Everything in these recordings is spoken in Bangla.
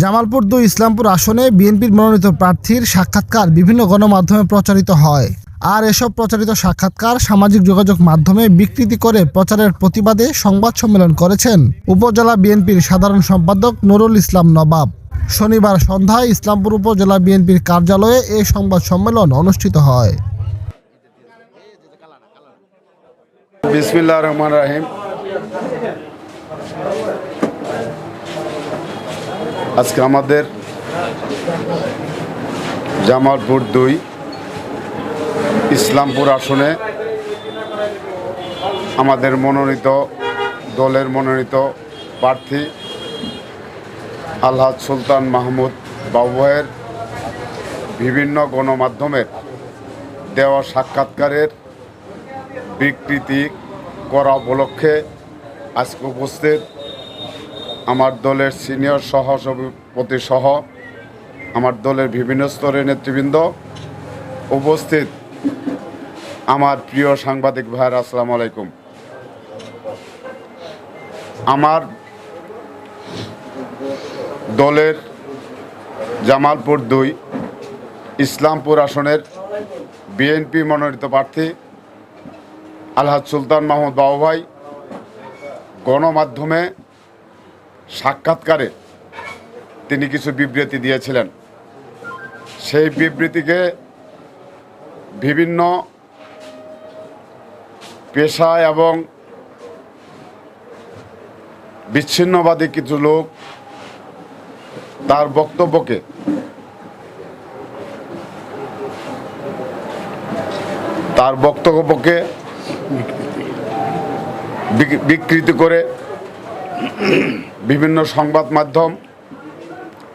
জামালপুর দুই ইসলামপুর আসনে বিএনপির মনোনীত প্রার্থীর সাক্ষাৎকার বিভিন্ন গণমাধ্যমে প্রচারিত হয়। আর এসব প্রচারিত সাক্ষাৎকার সামাজিক যোগাযোগ মাধ্যমে বিকৃতি করে প্রচারের প্রতিবাদে সংবাদ সম্মেলন করেছেন উপজেলা বিএনপির সাধারণ সম্পাদক নুরুল ইসলাম নবাব। শনিবার সন্ধ্যায় ইসলামপুর উপজেলা বিএনপির কার্যালয়ে এই সংবাদ সম্মেলন অনুষ্ঠিত হয়। বিসমিল্লা রহমান রাহিম। আজকে আমাদের জামালপুর দুই, ইসলামপুর আসনে আমাদের মনোনীত দলের মনোনীত প্রার্থী আলহাজ সুলতান মাহমুদ বাবুয়ের বিভিন্ন গণমাধ্যমের দেওয়া সাক্ষাৎকারের বিকৃতি করা উপলক্ষে আজকে উপস্থিত আমার দলের সিনিয়র সহ সভাপতি সহ আমার দলের বিভিন্ন স্তরের নেতৃবৃন্দ উপস্থিত। আমার প্রিয় সাংবাদিক ভাইয়ের, আসসালামু আলাইকুম। আমার দলের জামালপুর দুই, ইসলামপুর আসনের বিএনপি মনোনীত প্রার্থী আলহাজ সুলতান মাহমুদ বাবু ভাই গণমাধ্যমে সাক্ষাৎকারে তিনি কিছু বিবৃতি দিয়েছিলেন। সেই বিবৃতিকে বিভিন্ন পেশা এবং বিচ্ছিন্নবাদী কিছু লোক তার বক্তব্যকে তার বক্তব্যকে বিক- বিকৃতি করে বিভিন্ন সংবাদ মাধ্যম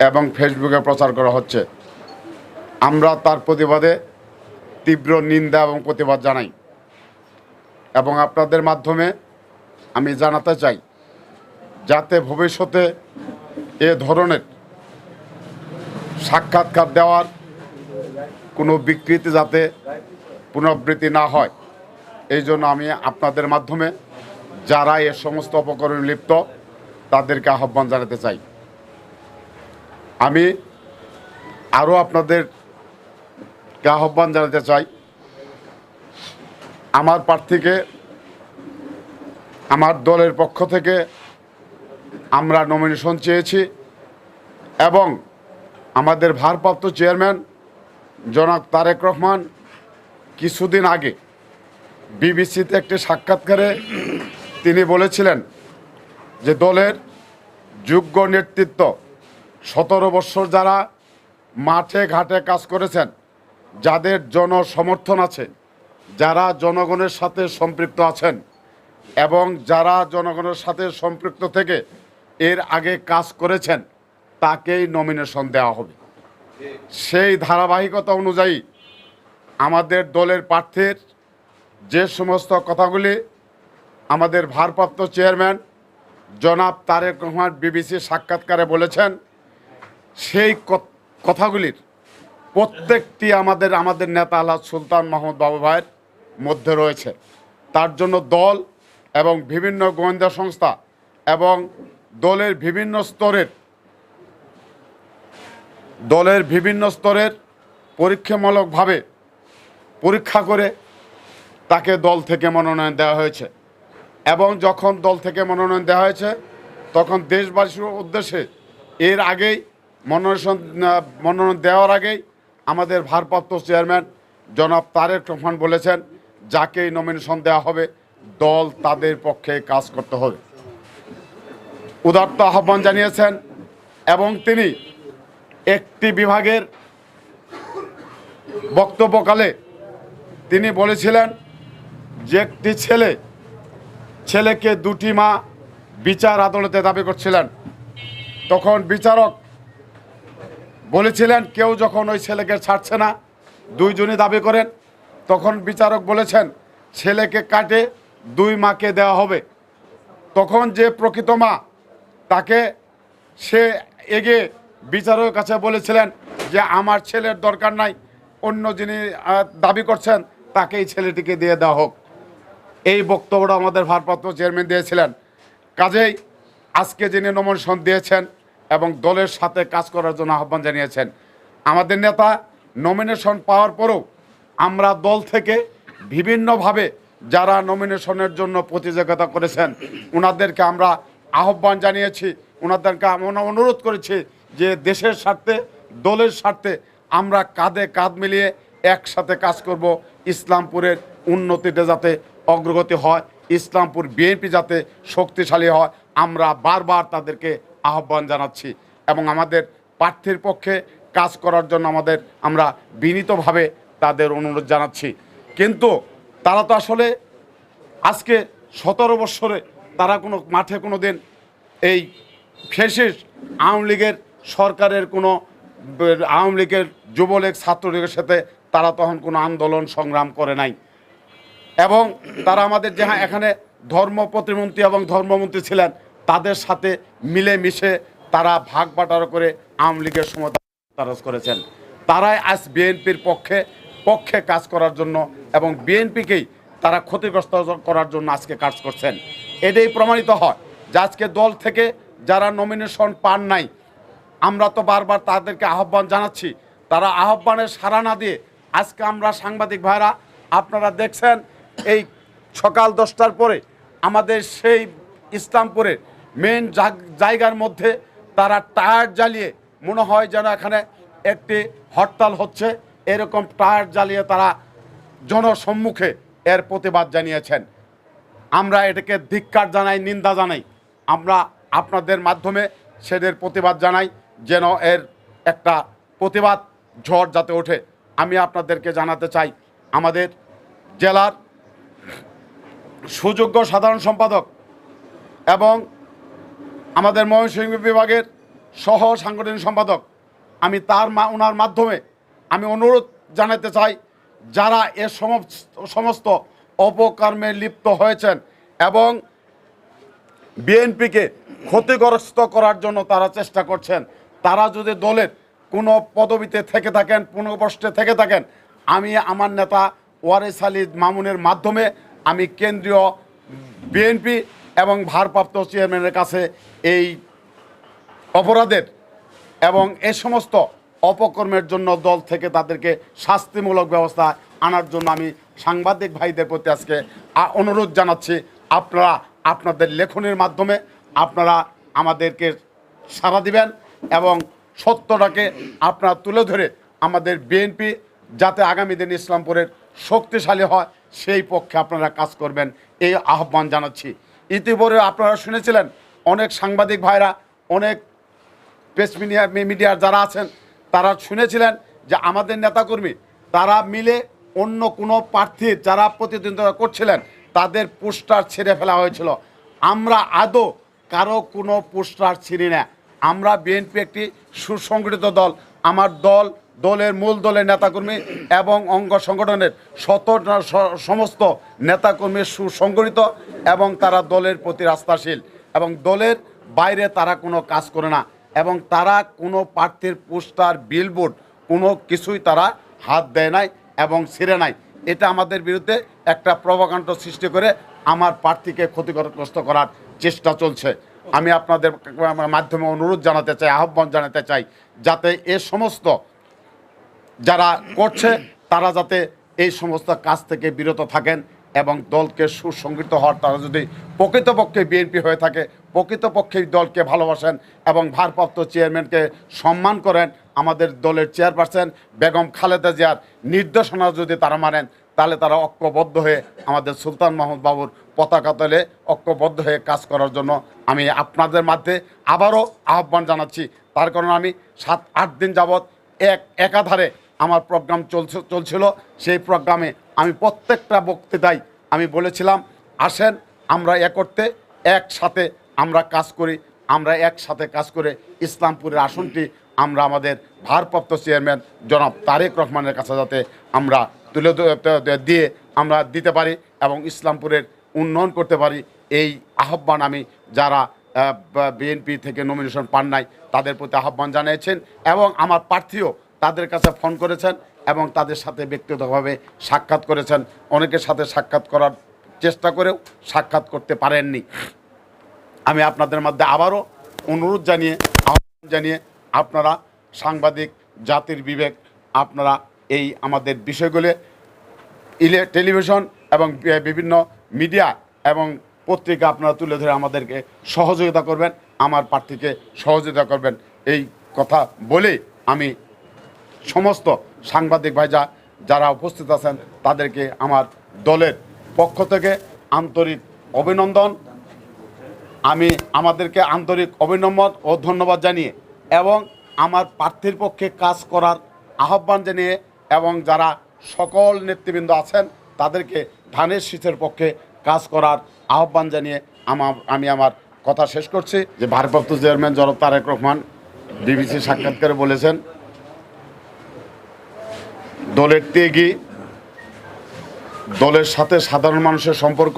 এবং ফেসবুকে প্রচার করা হচ্ছে। আমরা তার প্রতিবাদে তীব্র নিন্দা এবং প্রতিবাদ জানাই। এবং আপনাদের মাধ্যমে আমি জানাতে চাই, যাতে ভবিষ্যতে এ ধরনের সাক্ষাৎকার দেওয়ার কোনো বিকৃতি যাতে পুনরাবৃত্তি না হয়। এই জন্য আমি আপনাদের মাধ্যমে যারা এ সমস্ত অপকরণে লিপ্ত তাদেরকে আহ্বান জানাতে চাই। আমি আরও আপনাদেরকে আহ্বান জানাতে চাই। আমার প্রার্থীকে, আমার দলের পক্ষ থেকে আমরা নমিনেশন চেয়েছি এবং আমাদের ভারপ্রাপ্ত চেয়ারম্যান জনাব তারেক রহমান কিছুদিন আগে বিবিসিতে একটি সাক্ষাৎকারে তিনি বলেছিলেন যে দলের যোগ্য নেতৃত্ব সতেরো বৎসর যারা মাঠে ঘাটে কাজ করেছেন, যাদের জনসমর্থন আছে, যারা জনগণের সাথে সম্পৃক্ত আছেন এবং যারা জনগণের সাথে সম্পৃক্ত থেকে এর আগে কাজ করেছেন, তাকেই নমিনেশন দেওয়া হবে। সেই ধারাবাহিকতা অনুযায়ী আমাদের দলের প্রার্থীর যে সমস্ত কথাগুলি আমাদের ভারপ্রাপ্ত চেয়ারম্যান জনাব তারেক রহমান বিবিসি সাক্ষাৎকারে বলেছেন, সেই কথাগুলির প্রত্যেকটি আমাদের আমাদের নেতা আল্লাহ সুলতান মাহমুদ বাবু ভাইয়ের মধ্যে রয়েছে। তার জন্য দল এবং বিভিন্ন গোয়েন্দা সংস্থা এবং দলের বিভিন্ন স্তরের, দলের বিভিন্ন স্তরের পরীক্ষামূলকভাবে পরীক্ষা করে তাকে দল থেকে মনোনয়ন দেওয়া হয়েছে। এবং যখন দল থেকে মনোনয়ন দেওয়া হয়েছে, তখন দেশবাসীর উদ্দেশ্যে এর আগেই মনোনয়ন মনোনয়ন দেওয়ার আগেই আমাদের ভারপ্রাপ্ত চেয়ারম্যান জনাব তারেক রহমান বলেছেন, যাকেই নমিনেশন দেওয়া হবে, দল তাদের পক্ষে কাজ করতে হবে। উদার্ত আহ্বান জানিয়েছেন এবং তিনি একটি বিভাগের বক্তব্যকালে তিনি বলেছিলেন, যে একটি ছেলে ছেলেকে দুটি মা বিচার আদালতে দাবি করছিলেন। তখন বিচারক বলেছিলেন, কেউ যখন ওই ছেলেকে ছাড়ছে না, দুইজনই দাবি করেন। তখন বিচারক বলেছেন, ছেলেকে কাটে দুই মাকে দেওয়া হবে। তখন যে প্রকৃত মা, তাকে সে এগে বিচারকের কাছে বলেছিলেন যে, আমার ছেলের দরকার নাই, অন্য যিনি দাবি করছেন, তাকেই ছেলেটিকে দিয়ে দেওয়া হোক। এই বক্তব্যটা আমাদের ভারপ্রাপ্ত চেয়ারম্যান দিয়েছিলেন। কাজেই আজকে যিনি নমিনেশন দিয়েছেন এবং দলের সাথে কাজ করার জন্য আহ্বান জানিয়েছেন, আমাদের নেতা নমিনেশন পাওয়ার পরেও আমরা দল থেকে বিভিন্নভাবে যারা নমিনেশনের জন্য প্রতিযোগিতা করেছেন ওনাদেরকে আমরা আহ্বান জানিয়েছি ওনাদেরকে আমরা অনুরোধ করেছি যে দেশের স্বার্থে, দলের স্বার্থে আমরা কাঁধে কাঁধ মিলিয়ে একসাথে কাজ করব, ইসলামপুরের উন্নতিতে যাতে অগ্রগতি হয়, ইসলামপুর বিএনপি যাতে শক্তিশালী হয়, আমরা বারবার তাদেরকে আহ্বান জানাচ্ছি এবং আমাদের প্রার্থীর পক্ষে কাজ করার জন্য আমাদের, আমরা বিনীতভাবে তাদের অনুরোধ জানাচ্ছি। কিন্তু তারা তো আসলে আজকে সতেরো বৎসরে তারা কোনো, মাঠে কোনো দিন এই ফেসিস আওয়ামী লীগের সরকারের কোনো, আওয়ামী লীগের যুবলীগ ছাত্রলীগের সাথে তারা তখন কোনো আন্দোলন সংগ্রাম করে নাই। এবং তারা আমাদের যাহা এখানে ধর্ম প্রতিমন্ত্রী এবং ধর্মমন্ত্রী ছিলেন, তাদের সাথে মিলেমিশে তারা ভাগ বাটারা করে আওয়ামী লীগের সময় করেছেন। তারাই আজ বিএনপির পক্ষে পক্ষে কাজ করার জন্য এবং বিএনপিকেই তারা ক্ষতিগ্রস্ত করার জন্য আজকে কাজ করছেন। এটাই প্রমাণিত হয় যে আজকে দল থেকে যারা নমিনেশন পান নাই, আমরা তো বারবার তাদেরকে আহ্বান জানাচ্ছি। তারা আহ্বানের সাড়া না দিয়ে আজকে আমরা সাংবাদিক ভাইরা, আপনারা দেখছেন এই সকাল দশটার পরে আমাদের সেই ইসলামপুরের মেন জায়গার মধ্যে তারা টায়ার জ্বালিয়ে, মনে হয় যেন এখানে একটি হরতাল হচ্ছে, এরকম টায়ার জ্বালিয়ে তারা জনসম্মুখে এর প্রতিবাদ জানিয়েছেন। আমরা এটাকে ধিক্কার জানাই, নিন্দা জানাই। আমরা আপনাদের মাধ্যমে সেদের প্রতিবাদ জানাই, যেন এর একটা প্রতিবাদ ঝড় যাতে ওঠে। আমি আপনাদেরকে জানাতে চাই, আমাদের জেলার সুযোগ্য সাধারণ সম্পাদক এবং আমাদের ময়মনসিংহ বিভাগের সহ সাংগঠনিক সম্পাদক। আমি তার মা ওনার মাধ্যমে আমি অনুরোধ জানাতে চাই, যারা এ সমস্ত অপকর্মে লিপ্ত হয়েছেন এবং বিএনপিকে ক্ষতিগ্রস্ত করার জন্য তারা চেষ্টা করছেন, তারা যদি দলের কোনো পদবিতে থেকে থাকেন কোনো থেকে থাকেন, আমি আমার নেতা ওয়ারেস আলী মামুনের মাধ্যমে আমি কেন্দ্রীয় বিএনপি এবং ভারপ্রাপ্ত চেয়ারম্যানের কাছে এই অপরাধের এবং এ সমস্ত অপকর্মের জন্য দল থেকে তাদেরকে শাস্তিমূলক ব্যবস্থা আনার জন্য আমি সাংবাদিক ভাইদের প্রতি আজকে অনুরোধ জানাচ্ছি। আপনারা আপনাদের লেখনের মাধ্যমে আপনারা আমাদেরকে সাড়া দিবেন এবং সত্যটাকে আপনারা তুলে ধরে আমাদের বিএনপি যাতে আগামী দিন ইসলামপুরের শক্তিশালী হয়, সেই পক্ষে আপনারা কাজ করবেন। এই আহ্বান জানাচ্ছি। ইতিপূর্বে আপনারা শুনেছিলেন, অনেক সাংবাদিক ভাইরা, অনেক প্রেস মিডিয়া মিডিয়ার যারা আছেন, তারা শুনেছিলেন যে আমাদের নেতাকর্মী, তারা মিলে অন্য কোনো প্রার্থীর যারা প্রতিদ্বন্দ্বিতা করছিলেন, তাদের পোস্টার ছেড়ে ফেলা হয়েছিল। আমরা আদৌ কারও কোনো পোস্টার ছিঁড়ি না। আমরা বিএনপি একটি সুসংগঠিত দল। আমার দল দলের মূল দলের নেতাকর্মী এবং অঙ্গ সংগঠনের শত সমস্ত নেতাকর্মী সুসংগঠিত এবং তারা দলের প্রতি রাস্তাশীল এবং দলের বাইরে তারা কোনো কাজ করে না এবং তারা কোনো প্রার্থীর পোস্টার বিলবোর্ড কোনো কিছুই তারা হাত দেয় নাই এবং ছিঁড়ে নাই। এটা আমাদের বিরুদ্ধে একটা প্রভাকাণ্ড সৃষ্টি করে আমার প্রার্থীকে ক্ষতিগ্রস্ত করার চেষ্টা চলছে। আমি আপনাদের মাধ্যমে অনুরোধ জানাতে চাই, আহ্বান জানাতে চাই, যাতে এ সমস্ত যারা করছে, তারা যাতে এই সমস্ত কাজ থেকে বিরত থাকেন এবং দলকে সুসংগঠিত হওয়ার, তারা যদি প্রকৃতপক্ষে বিএনপি হয়ে থাকে, প্রকৃতপক্ষে দলকে ভালোবাসেন এবং ভারপ্রাপ্ত চেয়ারম্যানকে সম্মান করেন, আমাদের দলের চেয়ারপারসন বেগম খালেদা জিয়ার নির্দেশনা যদি তারা মানেন, তাহলে তারা ঐক্যবদ্ধ হয়ে আমাদের সুলতান মাহমুদ বাবুর পতাকা তলে ঐক্যবদ্ধ হয়ে কাজ করার জন্য আমি আপনাদের মধ্যে আবারও আহ্বান জানাচ্ছি। তার কারণে আমি সাত, আট দিন যাবৎ এক, একাধারে আমার প্রোগ্রাম চলছে, চলছিল, সেই প্রোগ্রামে আমি প্রত্যেকটা বক্তৃতায় আমি বলেছিলাম, আসেন, আমরা এ করতে, একসাথে আমরা কাজ করি, আমরা একসাথে কাজ করে ইসলামপুরের আসনটি আমরা আমাদের ভারপ্রাপ্ত চেয়ারম্যান জনাব তারেক রহমানের কাছে যাতে আমরা তুলে দিয়ে আমরা দিতে পারি এবং ইসলামপুরের উন্নয়ন করতে পারি, এই আহ্বান আমি যারা বিএনপি থেকে নমিনেশন পান নাই, তাদের প্রতি আহ্বান জানিয়েছেন এবং আমার প্রার্থীও তাদের কাছে ফোন করেছেন এবং তাদের সাথে ব্যক্তিগতভাবে সাক্ষাৎ করেছেন। অনেকের সাথে সাক্ষাৎ করার চেষ্টা করেও সাক্ষাৎ করতে পারেননি। আমি আপনাদের মধ্যে আবারও অনুরোধ জানিয়ে, আহ্বান জানিয়ে আপনারা সাংবাদিক, জাতির বিবেক, আপনারা এই আমাদের বিষয়গুলি ইলে, টেলিভিশন এবং বিভিন্ন মিডিয়া এবং পত্রিকা আপনারা তুলে ধরে আমাদেরকে সহযোগিতা করবেন, আমার প্রার্থীকে সহযোগিতা করবেন। এই কথা বলে আমি সমস্ত সাংবাদিক ভাই যা যারা উপস্থিত আছেন, তাদেরকে আমার দলের পক্ষ থেকে আন্তরিক অভিনন্দন। আমি আমাদেরকে আন্তরিক অভিনন্দন ও ধন্যবাদ জানিয়ে এবং আমার প্রার্থীর পক্ষে কাজ করার আহ্বান জানিয়ে এবং যারা সকল নেতৃবৃন্দ আছেন, তাদেরকে ধানের শীতের পক্ষে কাজ করার আহ্বান জানিয়ে আমার, আমি আমার কথা শেষ করছি। যে ভারপ্রাপ্ত চেয়ারম্যান জনাব তারেক রহমান বিবিসি সাক্ষাৎকারে বলেছেন দলের ত্যাগী দলের সাথে সাধারণ মানুষের সম্পর্ক,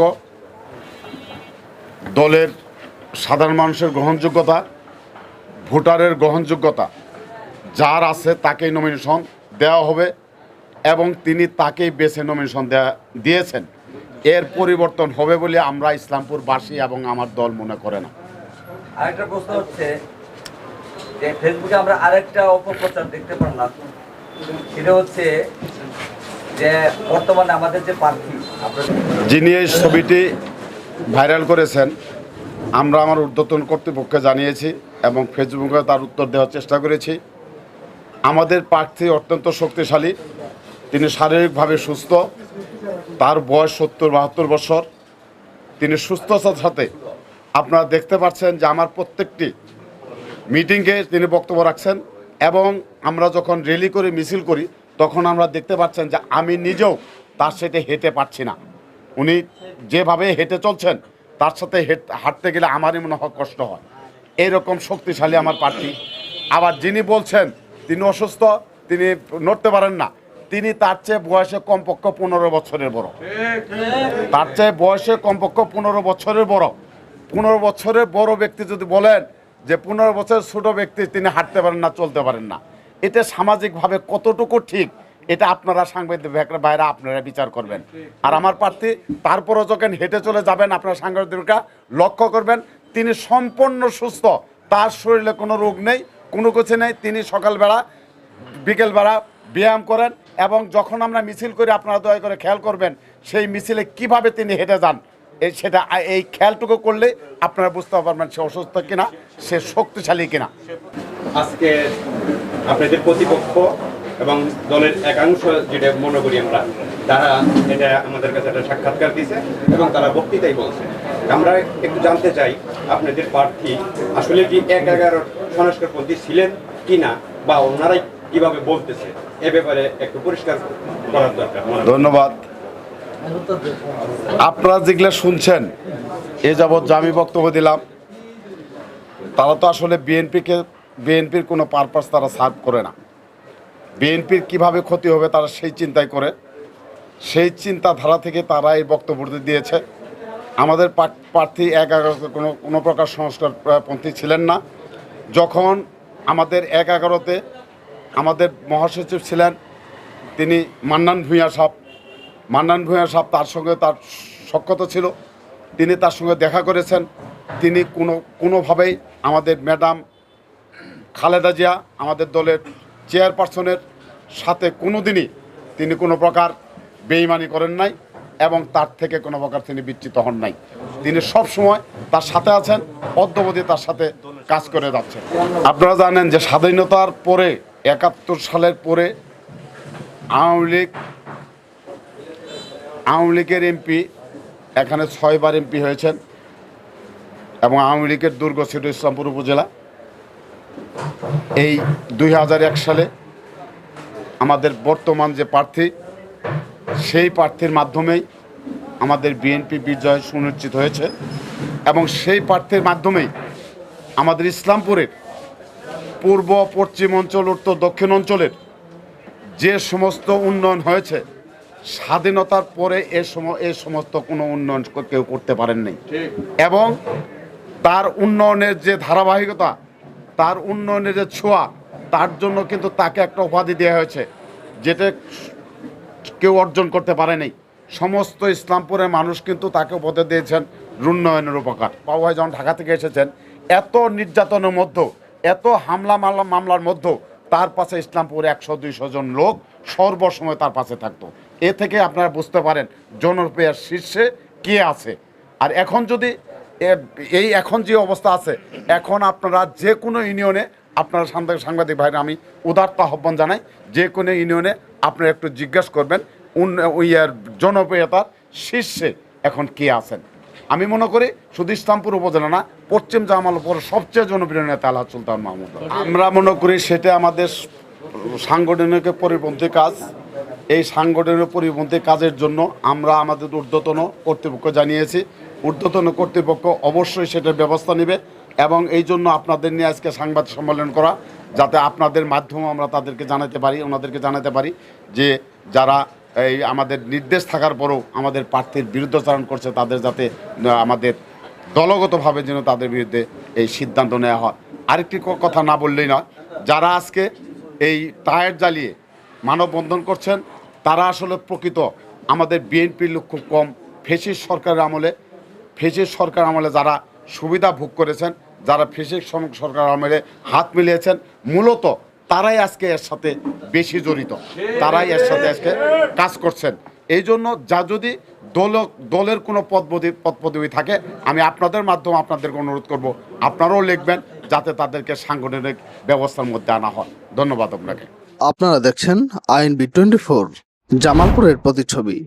দলের সাধারণ মানুষের গ্রহণযোগ্যতা, ভোটারের গ্রহণযোগ্যতা, যার আছে তাকেই নমিনেশন দেওয়া হবে এবং তিনি তাকেই বেছে নমিনেশন দেয়া, দিয়েছেন। এর পরিবর্তন হবে বলে আমরা ইসলামপুরবাসী এবং আমার দল মনে করে না। আরেকটা প্রশ্ন হচ্ছে যে ফেসবুকে আমরা আরেকটা অপপ্রচার দেখতে পারলাম। সেটা হচ্ছে যে বর্তমানে আমাদের যে প্রার্থী যিনি এই ছবিটি ভাইরাল করেছেন, আমরা আমার ঊর্ধ্বতন কর্তৃপক্ষকে জানিয়েছি এবং ফেসবুকে তার উত্তর দেওয়ার চেষ্টা করেছি। আমাদের প্রার্থী অত্যন্ত শক্তিশালী, তিনি শারীরিকভাবে সুস্থ, তার বয়স সত্তর বাহাত্তর বছর। তিনি সুস্থতার সাথে আপনারা দেখতে পাচ্ছেন যে আমার প্রত্যেকটি মিটিংয়ে তিনি বক্তব্য রাখছেন। এবং আমরা যখন র্যালি করে মিছিল করি, তখন আমরা দেখতে পাচ্ছেন যে আমি নিজেও তার সাথে হেঁটে পারছি না। উনি যেভাবে হেঁটে চলছেন, তার সাথে হাঁটতে গেলে আমারই মনে হয় কষ্ট হয়। এরকম শক্তিশালী আমার প্রার্থী। আবার যিনি বলছেন, তিনি অসুস্থ, তিনি নড়তে পারেন না। তিনি তার চেয়ে বয়সে কমপক্ষ পনেরো বছরের বড়। তার চেয়ে বয়সে কমপক্ষ পনেরো বছরের বড়। পনেরো বছরের বড় ব্যক্তি যদি বলেন যে পনেরো বছর ছোট ব্যক্তি, তিনি হাঁটতে পারেন না, চলতে পারেন না। এটা সামাজিকভাবে কতটুকু ঠিক, এটা আপনারা সাংবাদিক ভাইরা আপনারা বিচার করবেন। আর আমার প্রার্থী, তারপরও যখন হেঁটে চলে যাবেন, আপনারা সাংবাদিকরা লক্ষ্য করবেন, তিনি সম্পূর্ণ সুস্থ, তার শরীরে কোনো রোগ নেই, কোনো কিছু নেই। তিনি সকালবেলা, বিকেলবেলা ব্যায়াম করেন এবং যখন আমরা মিছিল করি, আপনারা দয়া করে খেয়াল করবেন, সেই মিছিলে কীভাবে তিনি হেঁটে যান। সেটা এই খেয়ালটুকু করলে আপনারা বুঝতে পারবেন সে অসুস্থ কিনা সে শক্তিশালী কিনা। আজকে আপনাদের প্রতিপক্ষ এবং দলের একাংশ যেটা মনে করি আমরা তারা এটা আমাদের কাছে একটা সাক্ষাৎকার দিয়েছে এবং তারা বক্তৃতাই বলছে। আমরা একটু জানতে চাই আপনাদের প্রার্থী আসলে কি এক এগারো সংস্কারপন্থী ছিলেন কি না বা ওনারাই কীভাবে বলতেছে? এ ব্যাপারে একটু পরিষ্কার করার দরকার ধন্যবাদ। আপনারা যেগুলো শুনছেন, এ যাবৎ যে আমি বক্তব্য দিলাম, তারা তো আসলে বিএনপিকে, বিএনপির কোনো পারপাস তারা সার্ভ করে না। বিএনপির কীভাবে ক্ষতি হবে তারা সেই চিন্তাই করে। সেই চিন্তাধারা থেকে তারা এই বক্তব্যটি দিয়েছে। আমাদের প্রার্থী এক এগারোতে কোনো কোনো প্রকার সংস্কার সংস্কারপন্থী ছিলেন না। যখন আমাদের এক এগারোতে আমাদের মহাসচিব ছিলেন, তিনি মান্নান ভূঁইয়া সাহ মান্নান ভূঁইয়া সাহেব তার সঙ্গে তার সক্ষতা ছিল। তিনি তার সঙ্গে দেখা করেছেন। তিনি কোনো, কোনোভাবেই আমাদের ম্যাডাম খালেদা জিয়া, আমাদের দলের চেয়ারপারসনের সাথে কোনো দিনই তিনি কোনো প্রকার বেইমানি করেন নাই এবং তার থেকে কোনো প্রকার তিনি বিচ্যুত হন নাই। তিনি সব সময় তার সাথে আছেন অদ্যবধি তার সাথে কাজ করে যাচ্ছেন। আপনারা জানেন যে স্বাধীনতার পরে, একাত্তর সালের পরে আওয়ামী লীগ আওয়ামী লীগের এমপি, এখানে ছয়বার এমপি হয়েছেন এবং আওয়ামী লীগের দুর্গ ছিল ইসলামপুর উপজেলা। এই দুই হাজার এক সালে আমাদের বর্তমান যে প্রার্থী, সেই প্রার্থীর মাধ্যমেই আমাদের বিএনপি বিজয় সুনিশ্চিত হয়েছে এবং সেই প্রার্থীর মাধ্যমেই আমাদের ইসলামপুরের পূর্ব পশ্চিম অঞ্চল, উত্তর দক্ষিণ অঞ্চলের যে সমস্ত উন্নয়ন হয়েছে স্বাধীনতার পরে এ সম এ সমস্ত কোনো উন্নয়ন কেউ করতে পারেন নাই এবং তার উন্নয়নের যে ধারাবাহিকতা তার উন্নয়নের যে ছোঁয়া তার জন্য কিন্তু তাকে একটা উপাধি দেওয়া হয়েছে যেটা কেউ অর্জন করতে পারেনি। সমস্ত ইসলামপুরের মানুষ কিন্তু তাকে উপদেশ দিয়েছেন উন্নয়নের উপকার। বাবু ভাই যখন ঢাকা থেকে এসেছেন এত নির্যাতনের মধ্যে এত হামলা মামলা মামলার মধ্যেও তার পাশে ইসলামপুরে একশো দুইশো জন লোক সর্বসময় তার পাশে থাকতো। এ থেকে আপনারা বুঝতে পারেন জনপ্রিয়ার শীর্ষে কে আছে। আর এখন যদি এই এখন যে অবস্থা আছে, এখন আপনারা যে কোনো ইউনিয়নে আপনারা সাংবাদিক ভাইরা, আমি উদার্ত আহ্বান জানাই, যে কোনো ইউনিয়নে আপনারা একটু জিজ্ঞেস করবেন ইয়ার জনপ্রিয়তার শীর্ষে এখন কে আছেন। আমি মনে করি শুধু ইসলামপুর উপজেলা না, পশ্চিম জামালপুর সবচেয়ে জনপ্রিয় নেতা আল্লাহ সুলতান মাহমুদ। আমরা মনে করি সেটা আমাদের সাংগঠনিক পরিপন্থী কাজ। এই সাংগঠনিক পরিপন্থী কাজের জন্য আমরা আমাদের ঊর্ধ্বতন কর্তৃপক্ষ জানিয়েছি। ঊর্ধ্বতন কর্তৃপক্ষ অবশ্যই সেটার ব্যবস্থা নেবে এবং এই জন্য আপনাদের নিয়ে আজকে সাংবাদ সম্মেলন করা, যাতে আপনাদের মাধ্যমে আমরা তাদেরকে জানাতে পারি, ওনাদেরকে জানাতে পারি যে যারা এই আমাদের নির্দেশ থাকার পরেও আমাদের প্রার্থীর বিরুদ্ধাচরণ করছে, তাদের যাতে আমাদের দলগতভাবে যেন তাদের বিরুদ্ধে এই সিদ্ধান্ত নেওয়া হয়। আরেকটি কথা না বললেই নয়, যারা আজকে এই টায়ার জ্বালিয়ে মানববন্ধন করছেন, তারা আসলে প্রকৃত। আমাদের বিএনপির লোক খুব কম। ফেসিস সরকারের আমলে, ফেসিস সরকার আমলে যারা সুবিধা ভোগ করেছেন, যারা ফেসিস সরকার আমলে হাত মিলিয়েছেন, মূলত তারাই আজকে এর সাথে বেশি জড়িত। তারাই এর সাথে আজকে কাজ করছেন। এই জন্য যা যদি দল, দলের কোনো পদপদী পদপদবি থাকে, আমি আপনাদের মাধ্যমে আপনাদেরকে অনুরোধ করব, আপনারাও লিখবেন যাতে তাদেরকে সাংগঠনিক ব্যবস্থার মধ্যে আনা হয়। ধন্যবাদ আপনাকে। আপনারা দেখছেন আইএনবি টোয়েন্টি ফোর, জামালপুরের প্রতিচ্ছবি।